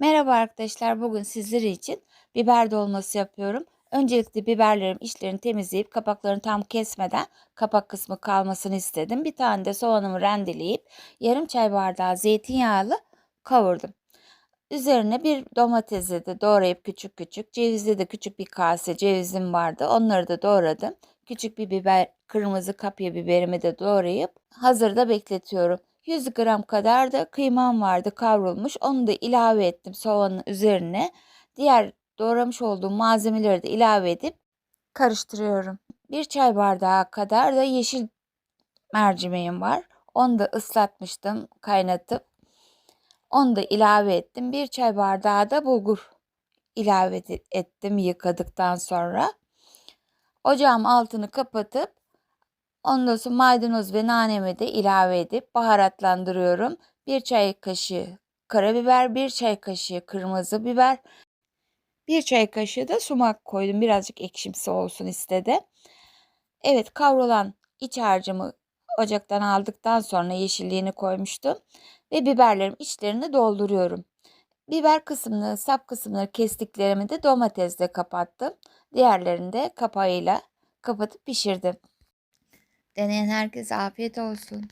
Merhaba arkadaşlar. Bugün sizler için biber dolması yapıyorum. Öncelikle biberlerim içlerini temizleyip kapaklarını tam kesmeden kapak kısmı kalmasını istedim. Bir tane de soğanımı rendeleyip yarım çay bardağı zeytinyağlı kavurdum. Üzerine bir domatesi de doğrayıp küçük küçük, cevizli de küçük bir kase cevizim vardı. Onları da doğradım. Küçük bir biber, kırmızı kapya biberimi de doğrayıp hazırda bekletiyorum. 100 gram kadar da kıymam vardı kavrulmuş. Onu da ilave ettim soğanın üzerine. Diğer doğramış olduğum malzemeleri de ilave edip karıştırıyorum. Bir çay bardağı kadar da yeşil mercimeğim var. Onu da ıslatmıştım kaynatıp. Onu da ilave ettim. Bir çay bardağı da bulgur ilave ettim yıkadıktan sonra. Ocağım altını kapatıp ondan sonra maydanoz ve nanemi de ilave edip baharatlandırıyorum. Bir çay kaşığı karabiber, bir çay kaşığı kırmızı biber, bir çay kaşığı da sumak koydum. Birazcık ekşimsi olsun istedi. Evet kavrulan iç harcımı ocaktan aldıktan sonra yeşilliğini koymuştum. Ve biberlerim içlerini dolduruyorum. Biber kısmını, sap kısımları kestiklerimi de domatesle kapattım. Diğerlerini de kapağıyla kapatıp pişirdim. Deneyen herkese afiyet olsun.